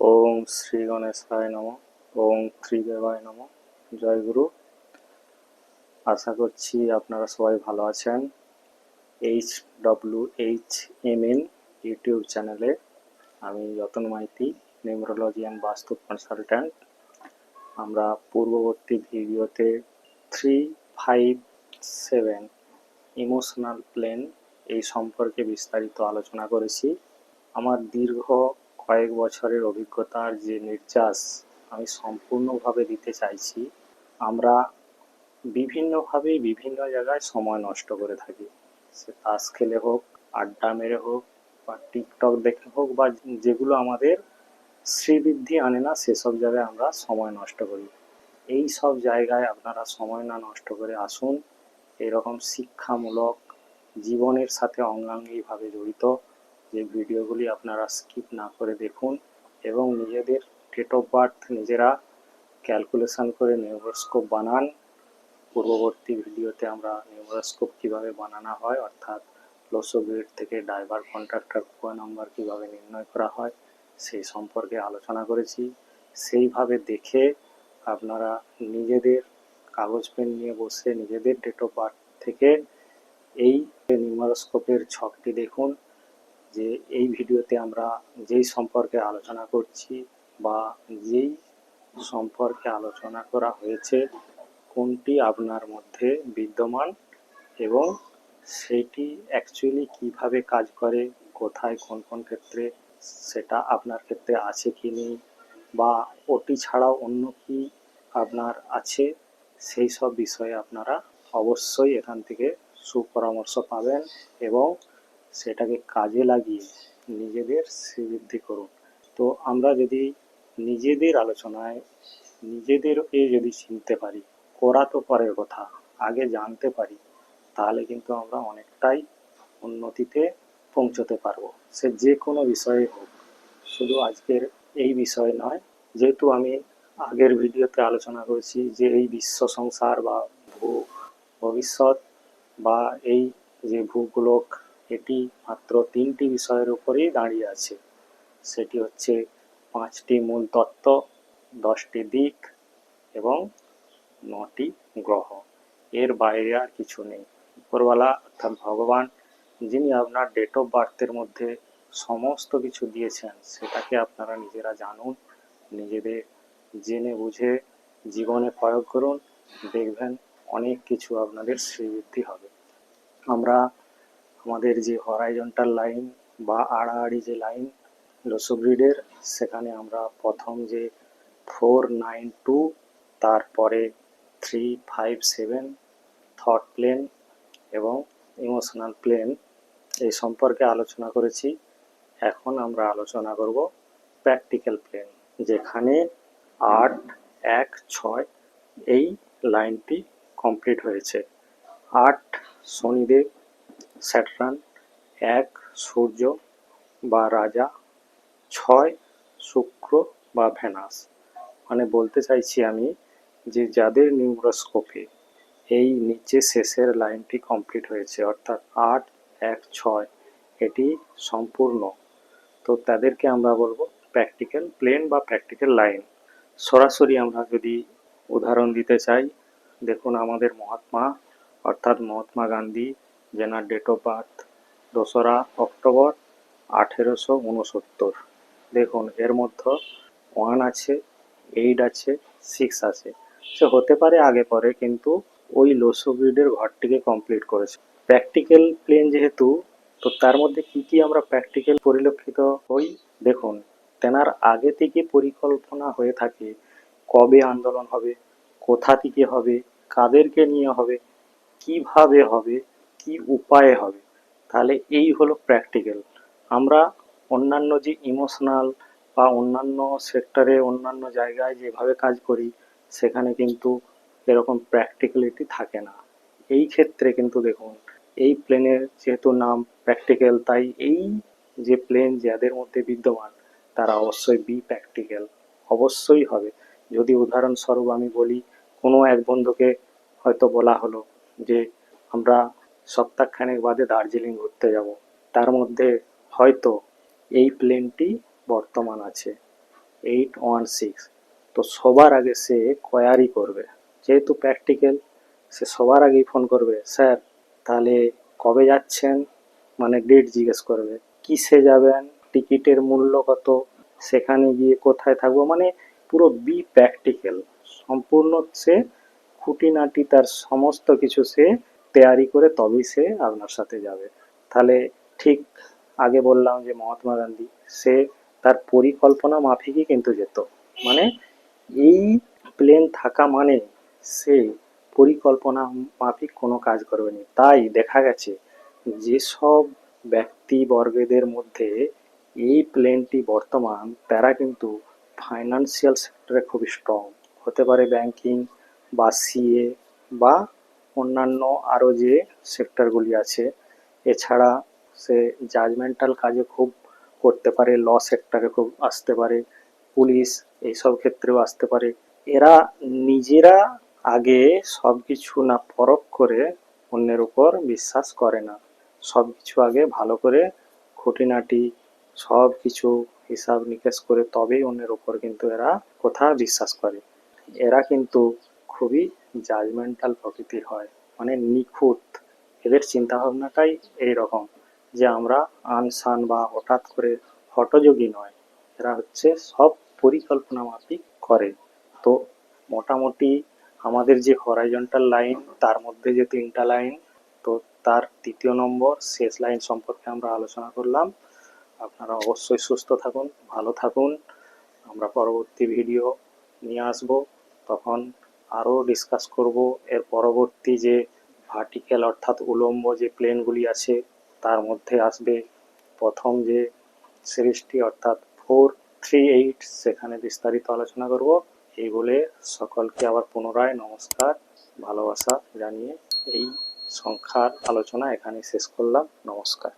ওম শ্রী গণেশায় নম, ওম ত্রিদেবায় নম। জয় গুরু। আশা করছি আপনারা সবাই ভালো আছেন H W H M N YouTube চ্যানেলে। আমি Jatan Maiti, numerology and Vastu consultant. আমরা পূর্ববর্তী ভিডিওতে three five seven emotional plane এই সম্পর্কে বিস্তারিত আলোচনা করেছি। আমার দীর্ঘ কয়েক বছরের অভিজ্ঞতার যে নির্যাস আমি সম্পূর্ণভাবে দিতে চাইছি, আমরা বিভিন্নভাবে বিভিন্ন জায়গায় সময় নষ্ট করে থাকি। সে তাস খেলে হোক, আড্ডা মেরে হোক, বা টিকটক দেখে হোক, বা যেগুলো আমাদের শ্রীবৃদ্ধি আনে না, সেসব জায়গায় আমরা সময় নষ্ট করি। এই সব জায়গায় আপনারা সময় না নষ্ট করে আসুন। এরকম শিক্ষামূলক জীবনের সাথে অঙ্গাঙ্গিভাবে জড়িত। যে ভিডিওগুলি আপনারা স্কিপ না করে দেখুন এবং নিজেদের ডেট অফ বার্থ নিজেরা ক্যালকুলেশন করে নিউরোস্কোপ বানান। পূর্ববর্তী ভিডিওতে আমরা নিউরোস্কোপ কীভাবে বানানো হয়, অর্থাৎ লোসো গ্রিড থেকে ড্রাইভার কন্ট্রাক্টর কোয়া নাম্বার কীভাবে নির্ণয় করা হয়, সেই সম্পর্কে আলোচনা করেছি। সেইভাবে দেখে আপনারা নিজেদের কাগজ, পেন নিয়ে বসে নিজেদের ডেট অফ বার্থ থেকে এই নিউমারোস্কোপের ছকটি দেখুন। যে এই ভিডিওতে আমরা যেই সম্পর্কে আলোচনা করছি বা যেই সম্পর্কে আলোচনা করা হয়েছে, কোনটি আপনার মধ্যে বিদ্যমান এবং সেটি অ্যাকচুয়ালি কীভাবে কাজ করে, কোথায়, কোন কোন ক্ষেত্রে সেটা আপনার ক্ষেত্রে আছে কি নেই বা ওটি ছাড়াও অন্য কি আপনার আছে, সেই সব বিষয়ে আপনারা অবশ্যই এখান থেকে সুপরামর্শ পাবেন এবং সেটাকে কাজে লাগিয়ে নিজেদের শ্রীবৃদ্ধি করুন। তো আমরা যদি নিজেদের আলোচনায় নিজেদের এ যদি চিনতে পারি, করা তো পরের কথা, আগে জানতে পারি, তাহলে কিন্তু আমরা অনেকটাই উন্নতিতে পৌঁছতে পারব। সে যে কোনো বিষয়ে হোক, শুধু আজকের এই বিষয় নয়, যেহেতু আমি আগের ভিডিওতে আলোচনা করেছি যে এই বিশ্ব সংসার বা ভূ ভবিষ্যৎ বা এই যে ভূগোলক এটি মাত্র তিনটি বিষয়ের উপরেই দাঁড়িয়ে আছে। সেটি হচ্ছে পাঁচটি মূল তত্ত্ব, দশটি দিক এবং নটি গ্রহ। এর বাইরে আর কিছু নেই। উপরওয়ালা, অর্থাৎ ভগবান, যিনি আপনার ডেট অফ বার্থের মধ্যে সমস্ত কিছু দিয়েছেন, সেটাকে আপনারা নিজেরা জানুন, নিজেদের জেনে বুঝে জীবনে প্রয়োগ করুন, দেখবেন অনেক কিছু আপনাদের শ্রীবৃদ্ধি হবে। আমরা আমাদের যে হরাইজন্টাল লাইন বা আড়াআড়ি যে লাইন লোসোগ্রিডের সেখানে আমরা প্রথম যে ফোর নাইন টু তারপরে three five seven thought plane এবং ইমোশনাল প্লেন এই সম্পর্কে আলোচনা করেছি। এখন আমরা আলোচনা করব প্র্যাকটিক্যাল প্লেন যেখানে আট এক ছয় এই লাইনটি কমপ্লিট হয়েছে। আট শনিদেব স্যাটার্ন এক, সূর্য বা রাজা, ছয়, শুক্র বা ভেনাস। মানে বলতে চাইছি আমি যে যাদের নিউরোস্কোপে এই নিচে শেষের লাইনটি কমপ্লিট হয়েছে, অর্থাৎ আট, এক, ছয়, এটি সম্পূর্ণ। তো তাদেরকে আমরা বলব প্র্যাকটিক্যাল প্লেন বা প্র্যাকটিক্যাল লাইন। সরাসরি আমরা যদি উদাহরণ দিতে চাই, দেখুন আমাদের মহাত্মা, অর্থাৎ মহাত্মা গান্ধী যেনার ডেট অফ বার্থ দোসরা অক্টোবর আঠেরোশো উনসত্তর। দেখুন, এর মধ্যে ওয়ান আছে এইট আছে সিক্স আছে। সে হতে পারে আগে পরে, কিন্তু ওই লোসো লোসোগ্রিডের ঘরটিকে কমপ্লিট করেছে। প্র্যাকটিক্যাল প্লেন যেহেতু, তো তার মধ্যে কি কি আমরা প্র্যাকটিক্যাল পরিলক্ষিত হই? দেখুন, তেনার আগে থেকে পরিকল্পনা হয়ে থাকে, কবে আন্দোলন হবে, কোথা থেকে হবে, কাদেরকে নিয়ে হবে, কীভাবে হবে কি উপায়ে হবে? তাহলে এই হলো প্র্যাকটিক্যাল আমরা অন্যান্য যে ইমোশনাল বা অন্যান্য সেক্টরে অন্যান্য জায়গায় যেভাবে কাজ করি, সেখানে কিন্তু এরকম প্র্যাকটিক্যালিটি থাকে না। এই ক্ষেত্রে কিন্তু দেখুন, এই প্লেনের যেহেতু নাম প্র্যাকটিক্যাল তাই এই যে প্লেন যাদের মধ্যে বিদ্যমান, তারা অবশ্যই বি প্র্যাকটিক্যাল অবশ্যই হবে। যদি উদাহরণস্বরূপ আমি বলি, কোনো এক বন্ধুকে হয়তো বলা হলো যে, আমরা সপ্তাহখানেক বাদে দার্জিলিং ঘুরতে যাব। তার মধ্যে হয়তো এই প্লেনটি বর্তমান আছে, এইট ওয়ান সিক্স। তো সবার আগে সে কোয়ারি করবে। যেহেতু প্র্যাকটিক্যাল, সে সবার আগেই ফোন করবে, স্যার, তাহলে কবে যাচ্ছেন? মানে ডেট জিজ্ঞেস করবে, কিসে যাবেন? টিকিটের মূল্য কত? সেখানে গিয়ে কোথায় থাকব? মানে পুরো বি প্র্যাকটিক্যাল। সম্পূর্ণ সে খুঁটিনাটি তার সমস্ত কিছু সে তৈয়ারি করে তবেই সে আপনার সাথে যাবে। তাহলে ঠিক আগে বললাম যে মহাত্মা গান্ধী, সে তার পরিকল্পনা মাফিকই কিন্তু যেত। মানে এই প্লেন থাকা মানে সে পরিকল্পনা মাফিক কোনো কাজ করবে না তাই দেখা গেছে যেসব ব্যক্তিবর্গদের মধ্যে এই প্লেনটি বর্তমান, তারা কিন্তু ফাইন্যান্সিয়াল সেক্টরে খুবই স্ট্রং হতে পারে ব্যাংকিং বা সিএ বা অন্যান্য আরও যে সেক্টরগুলি আছে, এছাড়া সে জাজমেন্টাল কাজে খুব করতে পারে ল সেক্টরে খুব আসতে পারে পুলিশ এইসব ক্ষেত্রেও আসতে পারে। এরা নিজেরা আগে সব কিছু না পরখ করে অন্যের উপর বিশ্বাস করে না। সব কিছু আগে ভালো করে খুঁটিনাটি সব কিছু হিসাব নিকেশ করে তবেই অন্যের উপর কিন্তু এরা কথা বিশ্বাস করে। এরা কিন্তু খুবই জাজমেন্টাল প্রকৃতির হয়। মানে নিখুঁত। এদের চিন্তাভাবনাটাই এই রকম যে আমরা আনসান বা হঠাৎ করে হটযোগী নয়। এরা হচ্ছে সব পরিকল্পনা মাফিক করে। তো মোটামুটি আমাদের যে হরাইজন্টাল লাইন তার মধ্যে যে তিনটা লাইন তো তার তৃতীয় নম্বর শেষ লাইন সম্পর্কে আমরা আলোচনা করলাম। আপনারা অবশ্যই সুস্থ থাকুন, ভালো থাকুন। আমরা পরবর্তী ভিডিও নিয়ে আসব। তখন আরও ডিসকাস করব। এর পরবর্তী যে ভার্টিক্যাল অর্থাৎ উলম্ব যে প্লেনগুলি আছে, তার মধ্যে আসবে প্রথম যে সিরিজটি অর্থাৎ ফোর থ্রি এইট সেখানে বিস্তারিত আলোচনা করব। এই বলে সকলকে আবার পুনরায় নমস্কার, ভালোবাসা জানিয়ে এই সংখ্যার আলোচনা এখানে শেষ করলাম। নমস্কার।